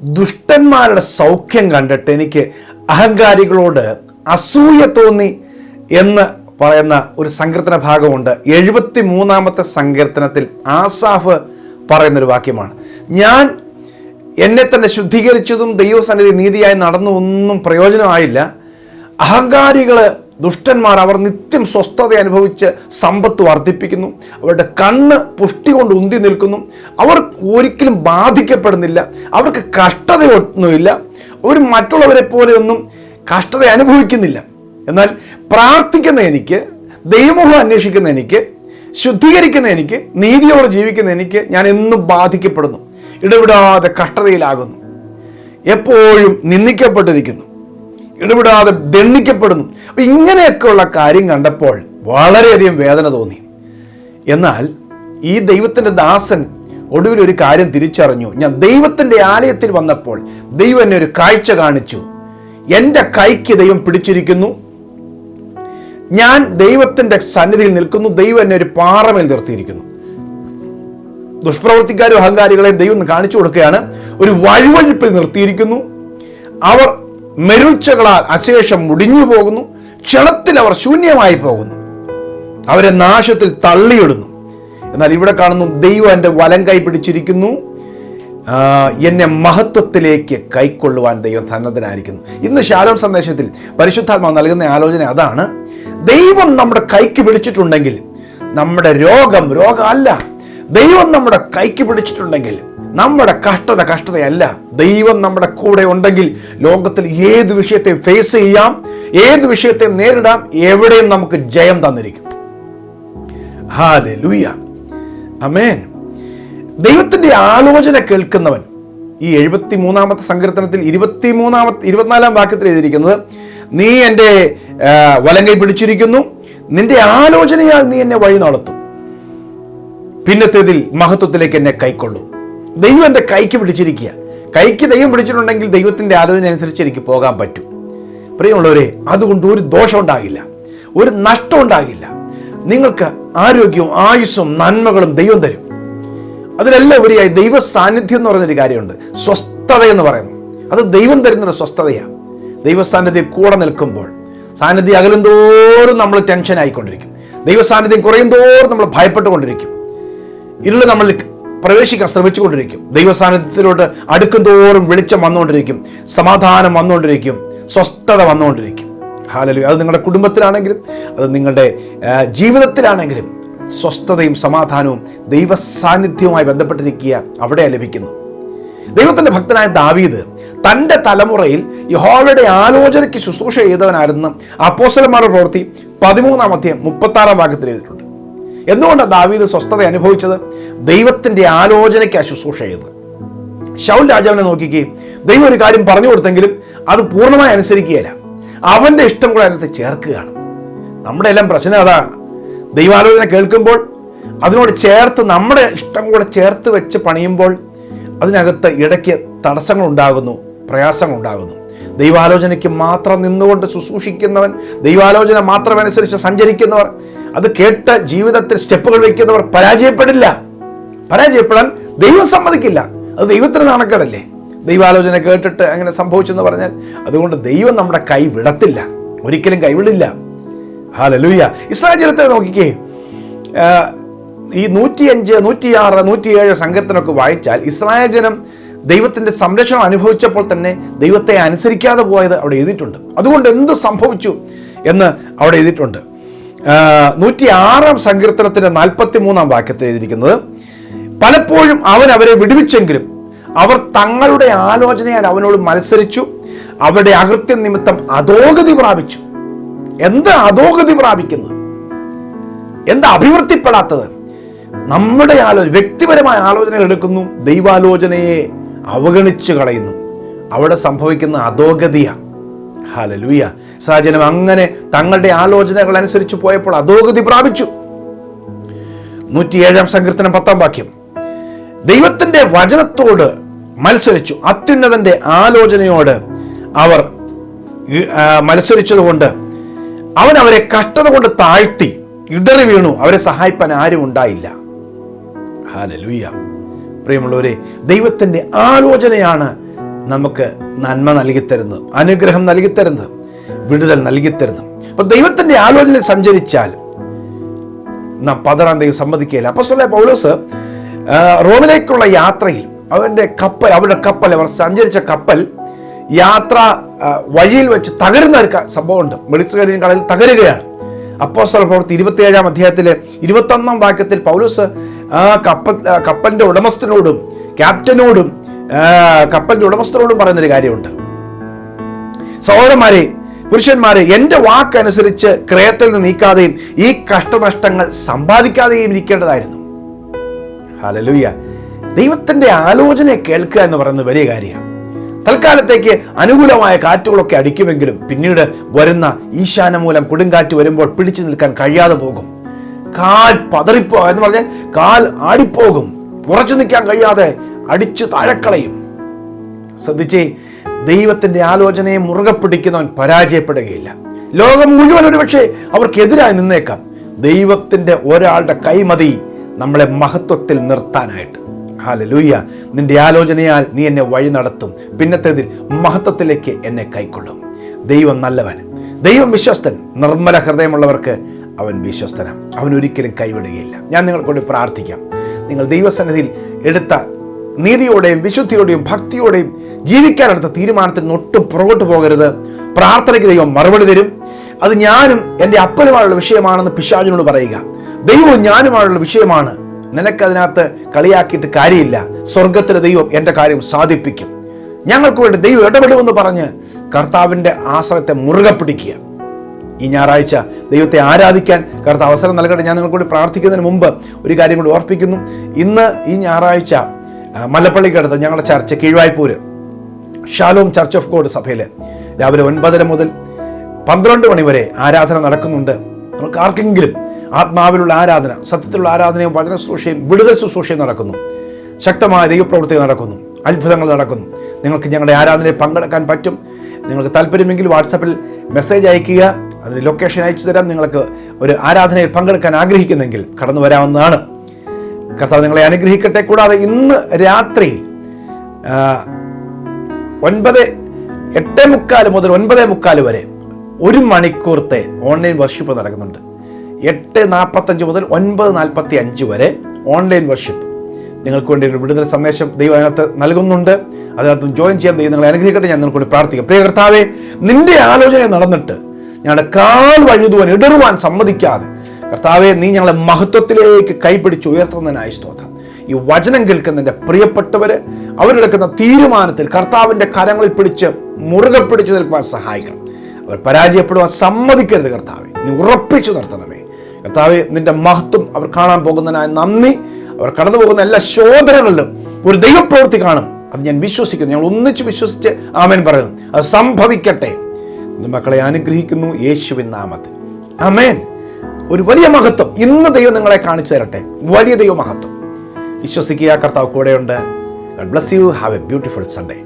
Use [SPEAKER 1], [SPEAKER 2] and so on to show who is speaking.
[SPEAKER 1] ദുഷ്ടന്മാരുടെ സൗഖ്യം കണ്ടിട്ട് എനിക്ക് അഹങ്കാരികളോട് അസൂയ തോന്നി എന്ന് പറയുന്ന ഒരു സങ്കീർത്തന ഭാഗമുണ്ട്. എഴുപത്തി മൂന്നാമത്തെ സങ്കീർത്തനത്തിൽ ആസാഫ് പറയുന്നൊരു വാക്യമാണ്. ഞാൻ എന്നെ തന്നെ ശുദ്ധീകരിച്ചതും ദൈവസന്നിധി നീതിയായി നടന്നു ഒന്നും പ്രയോജനമായില്ല. അഹങ്കാരികൾ ദുഷ്ടന്മാർ അവർ നിത്യം സ്വസ്ഥത അനുഭവിച്ച് സമ്പത്ത് വർദ്ധിപ്പിക്കുന്നു. അവരുടെ കണ്ണ് പുഷ്ടി കൊണ്ട് ഉന്തി നിൽക്കുന്നു. അവർ ഒരിക്കലും ബാധിക്കപ്പെടുന്നില്ല. അവർക്ക് കഷ്ടതയൊന്നുമില്ല. അവർ മറ്റുള്ളവരെ പോലെയൊന്നും കഷ്ടത അനുഭവിക്കുന്നില്ല. എന്നാൽ പ്രാർത്ഥിക്കുന്ന എനിക്ക് ദൈവമുഖം അന്വേഷിക്കുന്ന എനിക്ക് ശുദ്ധീകരിക്കുന്ന എനിക്ക് നീതിയോടെ ജീവിക്കുന്ന എനിക്ക് ഞാൻ എന്നും ബാധിക്കപ്പെടുന്നു. ഇടപെടാതെ കഷ്ടതയിലാകുന്നു. എപ്പോഴും നിന്ദിക്കപ്പെട്ടിരിക്കുന്നു. ഇടപെടാതെ ദണ്ഡിക്കപ്പെടുന്നു. അപ്പം ഇങ്ങനെയൊക്കെയുള്ള കാര്യം കണ്ടപ്പോൾ വളരെയധികം വേദന തോന്നി. എന്നാൽ ഈ ദൈവത്തിന്റെ ദാസൻ ഒടുവിൽ ഒരു കാര്യം തിരിച്ചറിഞ്ഞു. ഞാൻ ദൈവത്തിന്റെ ആലയത്തിൽ വന്നപ്പോൾ ദൈവം എന്നെ ഒരു കാഴ്ച കാണിച്ചു. എന്റെ കൈക്ക് ദൈവം പിടിച്ചിരിക്കുന്നു. ഞാൻ ദൈവത്തിന്റെ സന്നിധിയിൽ നിൽക്കുന്നു. ദൈവം എന്നെ ഒരു പാറമേൽ നിർത്തിയിരിക്കുന്നു. ദുഷ്പ്രവർത്തിക്കാരും അഹങ്കാരികളെയും ദൈവം കാണിച്ചു കൊടുക്കുകയാണ്. ഒരു വഴുവഴുപ്പിൽ നിർത്തിയിരിക്കുന്നു. അവർ മെരുൾച്ചകളാൽ അശേഷം മുടിഞ്ഞു പോകുന്നു. ക്ഷണത്തിൽ അവർ ശൂന്യമായി പോകുന്നു. അവരെ നാശത്തിൽ തള്ളിയിടുന്നു. എന്നാൽ ഇവിടെ കാണുന്നു ദൈവം എന്റെ വലം കൈ പിടിച്ചിരിക്കുന്നു. എന്നെ മഹത്വത്തിലേക്ക് കൈക്കൊള്ളുവാൻ ദൈവം സന്നദ്ധനായിരിക്കുന്നു. ഇന്ന് ശാലോം സന്ദേശത്തിൽ പരിശുദ്ധാത്മാവ് നൽകുന്ന ആലോചന അതാണ്. ദൈവം നമ്മുടെ കൈക്ക് പിടിച്ചിട്ടുണ്ടെങ്കിൽ നമ്മുടെ രോഗം രോഗമല്ല. ദൈവം നമ്മുടെ കൈക്ക് പിടിച്ചിട്ടുണ്ടെങ്കിൽ നമ്മുടെ കഷ്ടത കഷ്ടതയല്ല. ദൈവം നമ്മുടെ കൂടെ ഉണ്ടെങ്കിൽ ലോകത്തിൽ ഏത് വിഷയത്തെ ഫേസ് ചെയ്യാം ഏത് വിഷയത്തെ നേരിടാം എവിടെയും നമുക്ക് ജയം തന്നിരിക്കും. അമേൻ ദൈവത്തിന്റെ ആലോചന കേൾക്കുന്നവൻ ഈ എഴുപത്തി മൂന്നാമത്തെ സങ്കീർത്തനത്തിൽ ഇരുപത്തി മൂന്നാമത്തെ ഇരുപത്തിനാലാം വാക്യത്തിൽ എഴുതിയിരിക്കുന്നത് നീ എന്റെ വലങ്കൈ പിടിച്ചിരിക്കുന്നു. നിന്റെ ആലോചനയാൽ നീ എന്നെ വഴി നടത്തും പിന്നത്തേതിൽ മഹത്വത്തിലേക്ക് എന്നെ കൈക്കൊള്ളും. ദൈവം എന്റെ കൈക്ക് പിടിച്ചിരിക്കുക. കൈക്ക് ദൈവം പിടിച്ചിട്ടുണ്ടെങ്കിൽ ദൈവത്തിന്റെ ആദവിനനുസരിച്ച് എനിക്ക് പോകാൻ പറ്റും. പ്രിയമുള്ളവരെ അതുകൊണ്ട് ഒരു ദോഷം ഉണ്ടാകില്ല. ഒരു നഷ്ടം ഉണ്ടാകില്ല. നിങ്ങൾക്ക് ആരോഗ്യവും ആയുസ്സും നന്മകളും ദൈവം തരും. അതിനെല്ലാം ഉപരിയായി ദൈവ സാന്നിധ്യം എന്ന് പറയുന്നൊരു കാര്യമുണ്ട്. സ്വസ്ഥത എന്ന് പറയുന്നു. അത് ദൈവം തരുന്നൊരു സ്വസ്ഥതയാണ്. ദൈവ സാന്നിധ്യം കൂടെ നിൽക്കുമ്പോൾ സാന്നിധ്യം അകലും തോറും നമ്മൾ ടെൻഷൻ ആയിക്കൊണ്ടിരിക്കും ദൈവ സാന്നിധ്യം കുറയും തോറും നമ്മൾ ഭയപ്പെട്ടുകൊണ്ടിരിക്കും. ഇരുൾ നമ്മൾ പ്രവേശിക്കാൻ ശ്രമിച്ചുകൊണ്ടിരിക്കും. ദൈവസാന്നിധ്യത്തിലോട്ട് അടുക്കും തോറും വെളിച്ചം വന്നുകൊണ്ടിരിക്കും. സമാധാനം വന്നുകൊണ്ടിരിക്കും. സ്വസ്ഥത വന്നുകൊണ്ടിരിക്കും. ഹാലലു അത് നിങ്ങളുടെ കുടുംബത്തിലാണെങ്കിലും അത് നിങ്ങളുടെ ജീവിതത്തിലാണെങ്കിലും സ്വസ്ഥതയും സമാധാനവും ദൈവ സാന്നിധ്യവുമായി ബന്ധപ്പെട്ടിരിക്കുക അവിടെ ലഭിക്കുന്നു. ദൈവത്തിന്റെ ഭക്തനായ ദാവീദ് തന്റെ തലമുറയിൽ യഹോവയുടെ ആലോചനയ്ക്ക് ശുശ്രൂഷ ചെയ്തവനായിരുന്നു. അപ്പോസ്തലന്മാരുടെ പ്രവൃത്തി പതിമൂന്നാം അധ്യായം മുപ്പത്തി ആറാം വാക്യത്തിൽ എഴുതിയിട്ടുണ്ട്. എന്തുകൊണ്ടാണ് ദാവീദ് സ്വസ്ഥത അനുഭവിച്ചത്? ദൈവത്തിന്റെ ആലോചനയ്ക്ക് ശുശ്രൂഷ ചെയ്തത്. ഷൗൽ രാജാവിനെ നോക്കിക്കേ ദൈവം ഒരു കാര്യം പറഞ്ഞു കൊടുത്തെങ്കിലും അത് പൂർണമായി അനുസരിക്കുകയില്ല. അവന്റെ ഇഷ്ടം കൂടെ അതിനകത്ത് ചേർക്കുകയാണ്. നമ്മുടെ എല്ലാം പ്രശ്നം അതാ. ദൈവാലോചന കേൾക്കുമ്പോൾ അതിനോട് ചേർത്ത് നമ്മുടെ ഇഷ്ടം കൂടെ ചേർത്ത് വെച്ച് പണിയുമ്പോൾ അതിനകത്ത് ഇടയ്ക്ക് പ്രയാസങ്ങൾ ഉണ്ടാകുന്നു ദൈവാലോചനയ്ക്ക് മാത്രം നിന്നുകൊണ്ട് ശുശ്രൂഷിക്കുന്നവൻ ദൈവാലോചന മാത്രം അനുസരിച്ച് സഞ്ചരിക്കുന്നവർ അത് കേട്ട് ജീവിതത്തിൽ സ്റ്റെപ്പുകൾ വയ്ക്കുന്നവർ പരാജയപ്പെടില്ല. പരാജയപ്പെടാൻ ദൈവം സമ്മതിക്കില്ല. അത് ദൈവത്തിന് നാണക്കേടല്ലേ? ദൈവാലോചന കേട്ടിട്ട് അങ്ങനെ സംഭവിച്ചെന്ന് പറഞ്ഞാൽ അതുകൊണ്ട് ദൈവം നമ്മുടെ കൈ വിടത്തില്ല. ഒരിക്കലും കൈവിടില്ല ഹാലലൂയ ഇസ്രായേൽ ജനത്തെ നോക്കിക്കേ. ഈ നൂറ്റിയഞ്ച് നൂറ്റിയാറ് നൂറ്റിയേഴ് സങ്കീർത്തനമൊക്കെ വായിച്ചാൽ ഇസ്രായേൽ ജനം ദൈവത്തിന്റെ സംരക്ഷണം അനുഭവിച്ചപ്പോൾ തന്നെ ദൈവത്തെ അനുസരിക്കാതെ പോയത് അവിടെ എഴുതിയിട്ടുണ്ട്. അതുകൊണ്ട് എന്ത് സംഭവിച്ചു എന്ന് അവിടെ എഴുതിയിട്ടുണ്ട്. നൂറ്റി ആറാം സങ്കീർത്തനത്തിന്റെ നാൽപ്പത്തി മൂന്നാം വാക്യത്തിൽ എഴുതിയിരിക്കുന്നത് പലപ്പോഴും അവൻ അവരെ വിടുവിച്ചെങ്കിലും അവർ തങ്ങളുടെ ആലോചനയാൽ അവനോട് മത്സരിച്ചു അവരുടെ അകൃത്യം നിമിത്തം അധോഗതി പ്രാപിച്ചു. എന്താ അധോഗതി പ്രാപിക്കുന്നത്? എന്താ അഭിവൃദ്ധിപ്പെടാത്തത്? നമ്മുടെ ആലോചന വ്യക്തിപരമായ ആലോചനകൾ എടുക്കുന്നു ദൈവാലോചനയെ അവഗണിച്ചു കളയുന്നു. അവിടെ സംഭവിക്കുന്ന അധോഗതിയ. ഹാലലൂയ. സാജനം അങ്ങനെ തങ്ങളുടെ ആലോചനകൾ അനുസരിച്ച് പോയപ്പോൾ അധോഗതി പ്രാപിച്ചു. നൂറ്റിയേഴാം സങ്കീർത്തനം പത്താം വാക്യം. ദൈവത്തിന്റെ വചനത്തോട് മത്സരിച്ചു. അത്യുന്നതന്റെ ആലോചനയോട് അവർ മത്സരിച്ചതുകൊണ്ട് അവൻ അവരെ കഷ്ടത കൊണ്ട് താഴ്ത്തി ഇടറി വീണു. അവരെ സഹായിപ്പാൻ ആരും ഉണ്ടായില്ല. ഹാലലൂയ. പ്രിയമുള്ളവരെ ദൈവത്തിന്റെ ആലോചനയാണ് നമുക്ക് നന്മ നൽകിത്തരുന്നത് അനുഗ്രഹം നൽകിത്തരുന്നത് വിടുതൽ നൽകിത്തരുന്നത് അപ്പൊ ദൈവത്തിന്റെ ആലോചന സഞ്ചരിച്ചാൽ നാം പതറാൻ ദൈവം സമ്മതിക്കുകയില്ല. അപ്പൊ പൗലോസ് റോമിലേക്കുള്ള യാത്രയിൽ അവന്റെ കപ്പൽ അവരുടെ കപ്പൽ അവർ സഞ്ചരിച്ച കപ്പൽ യാത്ര വഴിയിൽ വെച്ച് തകരുന്ന ഒരു സംഭവം സംഭവമുണ്ട്. മെഡിറ്ററേനിയൻ കടലിൽ തകരുകയാണ്. അപ്പോസ്തല പ്രവൃത്തി ഇരുപത്തിയേഴാം അധ്യായത്തിലെ ഇരുപത്തൊന്നാം വാക്യത്തിൽ പൗലോസ് ആ കപ്പൽ കപ്പലിന്റെ ഉടമസ്ഥനോടും ക്യാപ്റ്റനോടും കപ്പലിന്റെ ഉടമസ്ഥരോടും പറയുന്നൊരു കാര്യമുണ്ട്. സഹോദരന്മാരെ പുരുഷന്മാരെ എന്റെ വാക്കനുസരിച്ച് ക്രയത്തിൽ നിന്ന് നീക്കാതെയും ഈ കഷ്ടനഷ്ടങ്ങൾ സമ്പാദിക്കാതെയും ഇരിക്കേണ്ടതായിരുന്നു. ഹലലുയ്യ ദൈവത്തിന്റെ ആലോചനയെ കേൾക്കുക എന്ന് പറയുന്നത് വലിയ കാര്യമാണ്. തൽക്കാലത്തേക്ക് അനുകൂലമായ കാറ്റുകളൊക്കെ അടിക്കുമെങ്കിലും പിന്നീട് വരുന്ന ഈശാന മൂലം കൊടുങ്കാറ്റ് വരുമ്പോൾ പിടിച്ചു നിൽക്കാൻ കഴിയാതെ പോകും. കാൽ പതറിപ്പോ എന്ന് പറഞ്ഞാൽ കാൽ ആടിപ്പോകും. ഉറച്ചു നിൽക്കാൻ കഴിയാതെ അടിച്ചു താഴക്കളയും. ശ്രദ്ധിച്ചേ ദൈവത്തിന്റെ ആലോചനയെ മുറുകെ പിടിക്കുന്നവൻ പരാജയപ്പെടുകയില്ല. ലോകം മുഴുവൻ ഒരുപക്ഷെ അവർക്കെതിരായി നിന്നേക്കാം. ദൈവത്തിന്റെ ഒരാളുടെ കൈമതി നമ്മളെ മഹത്വത്തിൽ നിർത്താനായിട്ട്. ഹാലലൂയ്യ നിന്റെ ആലോചനയാൽ നീ എന്നെ വഴി നടത്തും. പിന്നത്തേതിൽ മഹത്വത്തിലേക്ക് എന്നെ കൈക്കൊള്ളും. ദൈവം നല്ലവൻ. ദൈവം വിശ്വസ്തൻ. നിർമ്മല ഹൃദയമുള്ളവർക്ക് അവൻ വിശ്വസ്തനാണ്. അവൻ ഒരിക്കലും കൈവിടുകയില്ല. ഞാൻ നിങ്ങൾക്കൊണ്ട് പ്രാർത്ഥിക്കാം. നിങ്ങൾ ദൈവസന്നിധിയിൽ എടുത്ത നീതിയോടെയും വിശുദ്ധിയോടെയും ഭക്തിയോടെയും ജീവിക്കാനെടുത്ത തീരുമാനത്തിൽ ഒട്ടും പുറകോട്ട് പോകരുത്. പ്രാർത്ഥനയ്ക്ക് ദൈവം മറുപടി തരും. അത് ഞാനും എന്റെ അപ്പനുമായുള്ള വിഷയമാണെന്ന് പിശാജിനോട് പറയുക. ദൈവവും ഞാനുമായുള്ള വിഷയമാണ്. നിനക്കതിനകത്ത് കളിയാക്കിയിട്ട് കാര്യമില്ല. സ്വർഗത്തിലെ ദൈവം എന്റെ കാര്യം സാധിപ്പിക്കും. ഞങ്ങൾക്ക് വേണ്ടി ദൈവം ഇടപെടുമെന്ന് പറഞ്ഞ് കർത്താവിന്റെ ആശ്രയത്തെ മുറുകെ പിടിക്കുക. ഈ ഞായറാഴ്ച ദൈവത്തെ ആരാധിക്കാൻ കർത്താവ് അവസരം നൽകട്ടെ. ഞാൻ നിങ്ങൾക്ക് കൂടി പ്രാർത്ഥിക്കുന്നതിന് മുമ്പ് ഒരു കാര്യം കൂടി ഓർപ്പിക്കുന്നു. ഇന്ന് ഈ ഞായറാഴ്ച മല്ലപ്പള്ളിക്കടുത്ത് ഞങ്ങളുടെ church Keezhvaipur Shalom church of God സഭയിൽ രാവിലെ ഒൻപതര മുതൽ പന്ത്രണ്ട് മണി വരെ ആരാധന നടക്കുന്നുണ്ട്. നമുക്ക് ആർക്കെങ്കിലും ആത്മാവിലുള്ള ആരാധന സത്യത്തിലുള്ള ആരാധനയും വചന ശുശ്രൂഷയും വിടുതൽ ശുശ്രൂഷയും നടക്കുന്നു. ശക്തമായ ദൈവപ്രവൃത്തി നടക്കുന്നു. അത്ഭുതങ്ങൾ നടക്കുന്നു. നിങ്ങൾക്ക് ഞങ്ങളുടെ ആരാധനയിൽ പങ്കെടുക്കാൻ പറ്റും. നിങ്ങൾക്ക് താല്പര്യമെങ്കിൽ വാട്സപ്പിൽ മെസ്സേജ് അയക്കുക അതിന് ലൊക്കേഷൻ അയച്ചു തരാം. നിങ്ങൾക്ക് ഒരു ആരാധനയിൽ പങ്കെടുക്കാൻ ആഗ്രഹിക്കുന്നെങ്കിൽ കടന്നു വരാവുന്നതാണ്. കർത്താവ് നിങ്ങളെ അനുഗ്രഹിക്കട്ടെ. കൂടാതെ ഇന്ന് രാത്രി ഒൻപത് എട്ടേ മുക്കാൽ മുതൽ ഒൻപതേ മുക്കാൽ വരെ ഒരു മണിക്കൂർത്തെ ഓൺലൈൻ വർഷിപ്പ് നടക്കുന്നുണ്ട്. എട്ട് നാൽപ്പത്തഞ്ച് മുതൽ ഒൻപത് നാൽപ്പത്തി അഞ്ച് വരെ ഓൺലൈൻ വർഷിപ്പ്. നിങ്ങൾക്ക് വേണ്ടി ഒരു വിടുതൽ സന്ദേശം ദൈവം നൽകുന്നുണ്ട്. അതിനകത്ത് ജോയിൻ ചെയ്യാൻ ദൈവം നിങ്ങളെ അനുഗ്രഹിക്കട്ടെ. ഞാൻ നിങ്ങൾക്ക് വേണ്ടി പ്രാർത്ഥിക്കാം. പ്രിയ കർത്താവെ നിന്റെ ആലോചന നടന്നിട്ട് ഞങ്ങളുടെ കാൽ വഴുതുവാൻ ഇടറുവാൻ സമ്മതിക്കാതെ കർത്താവെ നീ ഞങ്ങളെ മഹത്വത്തിലേക്ക് കൈപിടിച്ച് ഉയർത്തുന്നതിനായി സ്തോത്രം. ഈ വചനം കേൾക്കുന്നതിന്റെ പ്രിയപ്പെട്ടവർ അവരെടുക്കുന്ന തീരുമാനത്തിൽ കർത്താവിന്റെ കരങ്ങളിൽ പിടിച്ച് മുറുകെ പിടിച്ചു നിൽക്കാൻ സഹായിക്കണം. അവർ പരാജയപ്പെടുവാൻ സമ്മതിക്കരുത് കർത്താവെ. നീ ഉറപ്പിച്ചു നിർത്തണമേ. കർത്താവെ നിന്റെ മഹത്വം അവർ കാണാൻ പോകുന്നതിനായി നന്ദി. അവർ കടന്നു പോകുന്ന എല്ലാ ശോധനകളിലും ഒരു ദൈവപ്രവൃത്തി കാണും. അത് ഞാൻ വിശ്വസിക്കുന്നു. ഞങ്ങൾ ഒന്നിച്ച് വിശ്വസിച്ച് ആമേൻ പറയുന്നു. അത് സംഭവിക്കട്ടെ. മക്കളെ അനുഗ്രഹിക്കുന്നു യേശുവിൻ നാമത്തിൽ. ആമേൻ. ഒരു വലിയ മഹത്വം ഇന്ന് ദൈവം നിങ്ങളെ കാണിച്ചു തരട്ടെ. വലിയ ദൈവ മഹത്വം വിശ്വസിക്കുക കർത്താവ് കൂടെയുണ്ട്. Bless you have a beautiful Sunday